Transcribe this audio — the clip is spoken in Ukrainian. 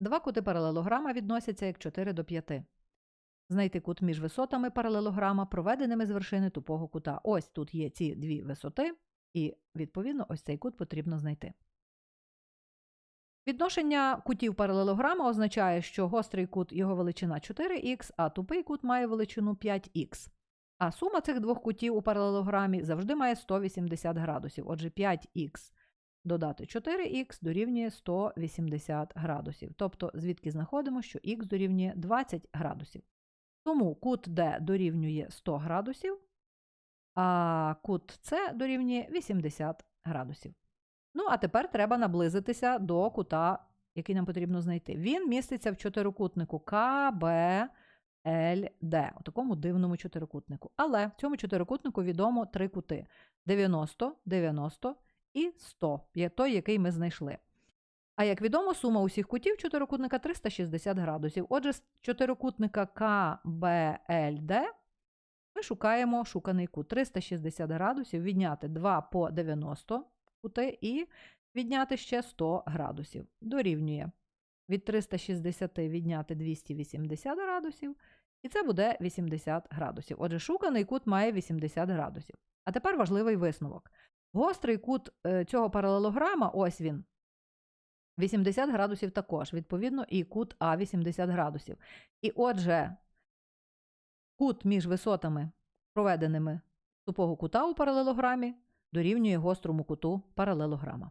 Два кути паралелограма відносяться як 4 до 5. Знайти кут між висотами паралелограма, проведеними з вершини тупого кута. Ось тут є ці дві висоти, і, відповідно, ось цей кут потрібно знайти. Відношення кутів паралелограма означає, що гострий кут його величина 4х, а тупий кут має величину 5х. А сума цих двох кутів у паралелограмі завжди має 180 градусів. Отже, 5х додати 4х дорівнює 180 градусів. Тобто, звідки знаходимо, що х дорівнює 20 градусів. Тому кут D дорівнює 100 градусів, а кут С дорівнює 80 градусів. Ну, а тепер треба наблизитися до кута, який нам потрібно знайти. Він міститься в чотирикутнику КБЛД, у такому дивному чотирикутнику. Але в цьому чотирикутнику відомо три кути: 90, 90 і 100, є той, який ми знайшли. А як відомо, сума усіх кутів чотирикутника 360 градусів. Отже, з чотирикутника КБЛД ми шукаємо шуканий кут 360 градусів, відняти 2 по 90 кути і відняти ще 100 градусів. Дорівнює від 360 відняти 280 градусів, і це буде 80 градусів. Отже, шуканий кут має 80 градусів. А тепер важливий висновок. Гострий кут е, цього паралелограма, ось він, 80 градусів також, відповідно, і кут А 80 градусів. І отже, кут між висотами, проведеними тупого кута у паралелограмі, дорівнює гострому куту паралелограма.